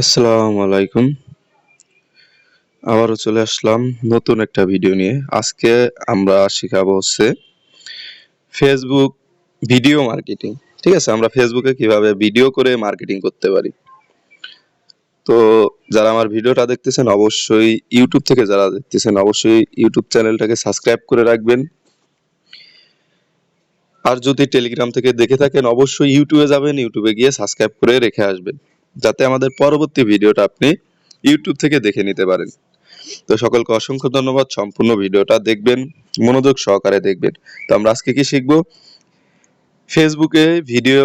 আসসালামু আলাইকুম। আবারও চলে আসলাম নতুন একটা ভিডিও নিয়ে। আজকে আমরা শিখাবো হচ্ছে ফেসবুক ভিডিও মার্কেটিং ঠিক আছে? আমরা ফেসবুকে কীভাবে ভিডিও করে মার্কেটিং করতে পারি। তো যারা আমার ভিডিওটা দেখতেছেন, অবশ্যই ইউটিউব থেকে যারা দেখতেছেন, অবশ্যই ইউটিউব চ্যানেলটাকে সাবস্ক্রাইব করে রাখবেন। আর যদি টেলিগ্রাম থেকে দেখে থাকেন, অবশ্যই ইউটিউবে যাবেন ইউটিউবে গিয়ে সাবস্ক্রাইব করে রেখে আসবেন। যাতে আমাদের পরবর্তী ভিডিওটা আপনি ইউটিউব থেকে দেখে নিতে পারেন। তো সকলকে অসংখ্য ধন্যবাদ সম্পূর্ণ ভিডিওটা দেখবেন, মনোযোগ সহকারে দেখবেন। তো আমরা আজকে কি শিখব? ফেসবুকে ভিডিও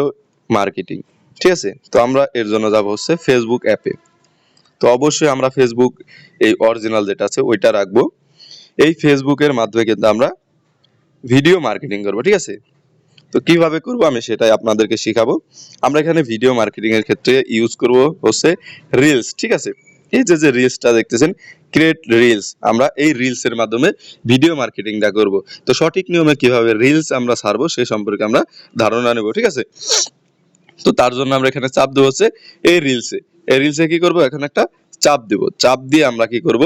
মার্কেটিং, ঠিক আছে? তো আমরা এর জন্য যাব হচ্ছে ফেসবুক অ্যাপে। তো অবশ্যই আমরা ফেসবুক এই অরিজিনাল যেটা আছে ওইটা রাখব। এই ফেসবুকের মাধ্যমে কিন্তু আমরা ভিডিও মার্কেটিং করব, ঠিক আছে? তো কীভাবে করব আমি সেটাই আপনাদেরকে শেখাবো। আমরা এখানে ভিডিও মার্কেটিং এর ক্ষেত্রে ইউজ করব হচ্ছে রিলস ঠিক আছে? এই যে যে রিলসটা দেখতেছেন ক্রিয়েট রিলস আমরা এই রিলস এর মাধ্যমে ভিডিও মার্কেটিংটা করব। তো সঠিক নিয়মে কীভাবে রিলস আমরা ছাড়বো সেই সম্পর্কে আমরা ধারণা নেব, ঠিক আছে? তো তার জন্য আমরা এখানে চাপ দেবো হচ্ছে এই রিলসে এই রিলসে কি করব? এখানে একটা চাপ দেব। চাপ দিয়ে আমরা কি করব?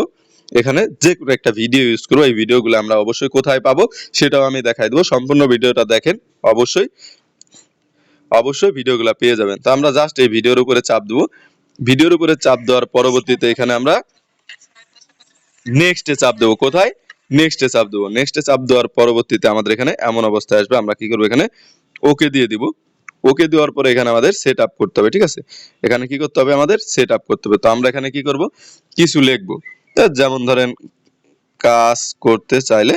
এখানে যে কোনো একটা ভিডিও ইউজ করব। এই ভিডিওগুলো আমরা অবশ্যই কোথায় পাবো সেটাও আমি দেখাই দেবো। সম্পূর্ণ ভিডিওটা দেখেন, অবশ্যই। অবশ্যই ভিডিওগুলো পেয়ে যাবেন। তো আমরা জাস্ট এই ভিডিওর উপরে চাপ দেবো। ভিডিওর উপরে চাপ দেওয়ার পরবর্তীতে এখানে আমরা নেক্সটে চাপ দেবো। কোথায়? নেক্সটে চাপ দেবো। নেক্সটে চাপ দেওয়ার পরবর্তীতে আমাদের এখানে এমন অবস্থায় আসবে। আমরা কি করব এখানে ওকে দিয়ে দিব। ওকে দেওয়ার পরে এখানে আমাদের সেট আপ করতে হবে, ঠিক আছে? এখানে কি করতে হবে আমাদের? সেট আপ করতে হবে। তো আমরা এখানে কি করব? কিছু লিখব। যেমন ধরেন কাজ করতে চাইলে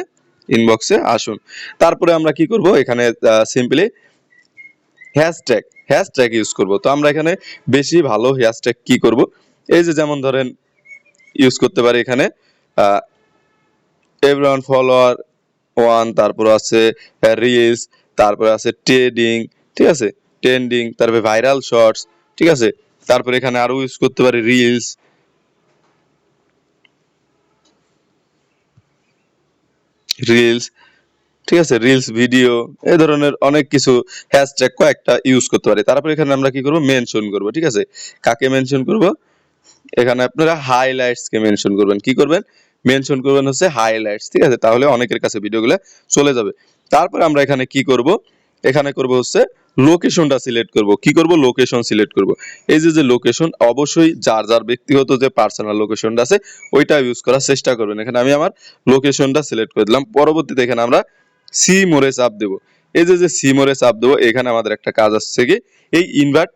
ইনবক্সে আসুন। তারপরে আমরা কি করব? এখানে সিম্পলি হ্যাশট্যাগ হ্যাশট্যাগ ইউজ করব। তো আমরা এখানে বেশি ভালো হ্যাশট্যাগ কি করব? এই যে যেমন ধরেন ইউজ করতে পারি এখানে এভরিওয়ান ফলোয়ার ওয়ান তারপর আছে রিলস তারপরে আছে ট্রেডিং ঠিক আছে? ট্রেন্ডিং তারপরে ভাইরাল শর্টস ঠিক আছে? তারপরে এখানে আরও ইউজ করতে পারি রিলস রিলস ঠিক আছে রিলস ভিডিও এ ধরনের অনেক কিছু হ্যাশট্যাগ কয়েকটা ইউজ করতে পারি। তারপর এখানে আমরা কি করব? মেনশন করব, ঠিক আছে? কাকে মেনশন করব? এখানে আপনারা হাইলাইটস কে মেনশন করবেন। কি করবেন? মেনশন করবেন হচ্ছে হাইলাইটস ঠিক আছে? তাহলে অনেকের কাছে ভিডিওগুলো চলে যাবে। তারপর আমরা এখানে কি করব? এখানে করব হচ্ছে লোকেশনটা সিলেক্ট করব। কি করব? লোকেশন সিলেক্ট করব। এই যে যে লোকেশন অবশ্যই যার যার ব্যক্তিগত যে পার্সোনাল লোকেশনটা আছে, ওইটা ইউজ করার চেষ্টা করবেন। এখানে আমি আমার লোকেশনটা সিলেক্ট করে দিলাম। পরবর্তীতে এখানে আমরা সি মোরে চাপ দেব। এই যে যে সি মোরে চাপ দেবো, এখানে আমাদের একটা কাজ আসছে কি? এই ইনভার্ট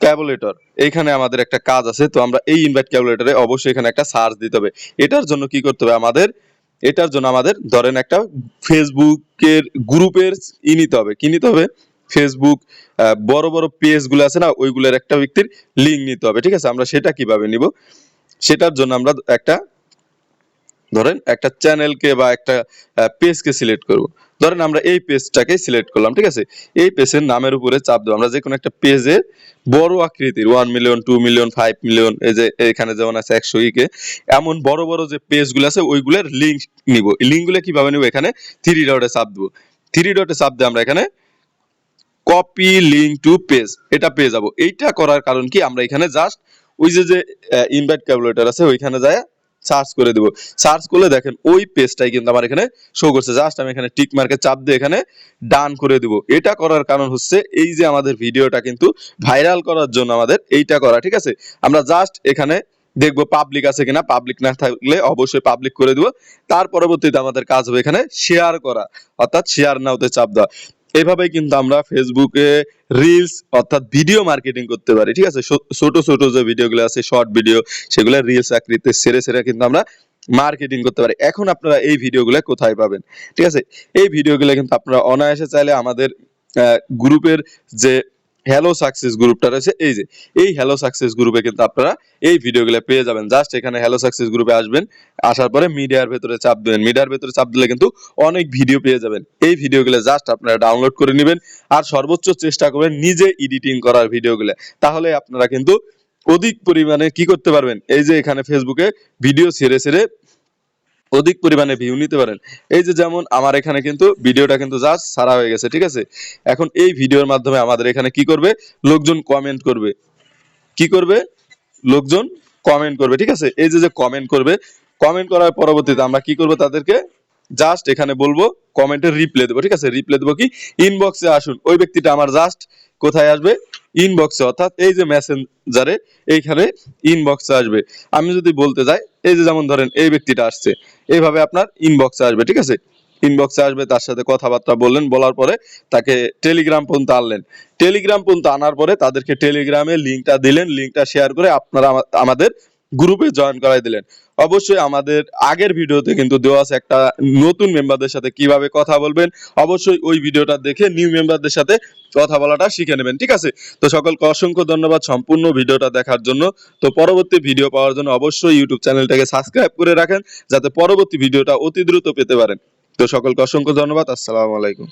ক্যাবুলেটর এখানে আমাদের একটা কাজ আছে। তো আমরা এই ইনভার্ট ক্যাবুলেটরে অবশ্যই এখানে একটা সার্চ দিতে হবে। এটার জন্য কি করতে হবে? আমাদের এটার জন্য আমাদের ধরেন একটা ফেসবুকের গ্রুপের ই নিতে হবে। কি নিতে হবে? ফেসবুক বড় বড় পেজগুলো আছে না, ওইগুলোর একটা ব্যক্তির লিঙ্ক নিতে হবে, ঠিক আছে? আমরা সেটা কীভাবে নিব? সেটার জন্য আমরা একটা ধরেন একটা চ্যানেলকে বা একটা পেজকে সিলেক্ট করব। ধরেন আমরা এই পেজটাকে সিলেক্ট করলাম, ঠিক আছে? এই পেজের নামের উপরে চাপ দেবো। আমরা যে কোনো একটা পেজে বড় আকৃতির one million two million five million এই যে এখানে যেমন আছে একশো ইকে, এমন বড় বড় যে পেজগুলো আছে, ওইগুলোর লিঙ্ক নিব। লিঙ্কগুলো কীভাবে নিব? এখানে থ্রি ডটে চাপ দেবো। থ্রি ডটে চাপ দিয়ে আমরা এখানে কপি লিঙ্ক টু পেজ এটা পেয়ে যাব। এইটা করার কারণ কি? আমরা এখানে জাস্ট ওই যে যে ইনভাইট ক্যালকুলেটর আছে, ওইখানে যায় সার্চ করে দিব। সার্চ করলে দেখেন ওই পেজটাই কিন্তু আমার এখানে শো করছে। জাস্ট আমি এখানে টিক মার্কে চাপ দিয়ে এখানে ডান করে দিব। এটা করার কারণ হচ্ছে এই যে আমাদের ভিডিওটা কিন্তু ভাইরাল করার জন্য আমাদের এইটা করা, ঠিক আছে? আমরা জাস্ট এখানে দেখব পাবলিক আছে কিনা। পাবলিক না থাকলে অবশ্যই পাবলিক করে দিব। তার পরবর্তীতে আমাদের কাজ হবে এখানে শেয়ার করা, অর্থাৎ শেয়ার নাওতে চাপ দেওয়া। এভাবেই কিন্তু আমরা ফেসবুকে রিলস অর্থাৎ ভিডিও মার্কেটিং করতে পারি, ঠিক আছে? ছোট ছোট যে ভিডিওগুলো আছে শর্ট ভিডিও সেগুলো রিলস আকৃতিতে সেরে সেরে কিন্তু আমরা মার্কেটিং করতে পারি। এখন আপনারা এই ভিডিওগুলো কোথায় পাবেন, ঠিক আছে? এই ভিডিওগুলো কিন্তু আপনারা অনায়াসে চাইলে আমাদের গ্রুপের যে হ্যালো সাকসেস গ্রুপটা রয়েছে এই যে, এই হ্যালো সাকসেস গ্রুপে কিন্তু আপনারা এই ভিডিওগুলো পেয়ে যাবেন। জাস্ট এখানে হ্যালো সাকসেস গ্রুপে আসবেন। আসার পরে মিডিয়ার ভেতরে চাপ দেবেন। মিডিয়ার ভেতরে চাপ দিলে কিন্তু অনেক ভিডিও পেয়ে যাবেন। এই ভিডিওগুলো জাস্ট আপনারা ডাউনলোড করে নেবেন আর সর্বোচ্চ চেষ্টা করবেন নিজে এডিটিং করার ভিডিওগুলো। তাহলে আপনারা কিন্তু অধিক পরিমাণে কি করতে পারবেন? এই যে এখানে ফেসবুকে ভিডিও ছেড়ে ছেড়ে অধিক পরিমাণে ভিউ নিতে পারেন। এই যে যেমন আমার এখানে কিন্তু ভিডিওটা কিন্তু জাস্ট সারা হয়ে গেছে, ঠিক আছে? এখন এই ভিডিওর মাধ্যমে আমাদের এখানে কি করবে? লোকজন কমেন্ট করবে। কি করবে? লোকজন কমেন্ট করবে, ঠিক আছে? এই যে যে কমেন্ট করবে কমেন্ট করার পরবর্তীতে আমরা কি করব তাদেরকে? জাস্ট এখানে বলব কমেন্টের রিপ্লাই দেবো, ঠিক আছে? রিপ্লাই দেবো কি? ইনবক্সে আসুন। ওই ব্যক্তিটা আমার জাস্ট কোথায় আসবে? ইনবক্সে অর্থাৎ এই যে মেসেঞ্জারে এইখানে ইনবক্সে আসবে। আমি যদি বলতে যাই, এই যে যেমন ধরেন এই ব্যক্তিটা আসছে, এইভাবে আপনার ইনবক্সে আসবে, ঠিক আছে? ইনবক্সে আসবে, তার সাথে কথাবার্তা বললেন, বলার পরে তাকে টেলিগ্রাম পর্যন্ত আনলেন। টেলিগ্রাম পর্যন্ত আনার পরে তাদেরকে টেলিগ্রামে লিঙ্কটা দিলেন লিঙ্কটা শেয়ার করে আপনারা আমাদের গ্রুপে জয়েন করাই দিলেন। অবশ্যই আমাদের আগের ভিডিওতে কিন্তু দেওয়া আছে একটা নতুন মেম্বারদের সাথে কীভাবে কথা বলবেন। অবশ্যই ওই ভিডিওটা দেখে নিউ মেম্বারদের সাথে কথা বলাটা শিখে নেবেন, ঠিক আছে? তো সকলকে অসংখ্য ধন্যবাদ সম্পূর্ণ ভিডিওটা দেখার জন্য। তো পরবর্তী ভিডিও পাওয়ার জন্য অবশ্যই ইউটিউব চ্যানেলটাকে সাবস্ক্রাইব করে রাখেন, যাতে পরবর্তী ভিডিওটা অতি দ্রুত পেতে পারেন। তো সকলকে অসংখ্য ধন্যবাদ, আসসালামু আলাইকুম।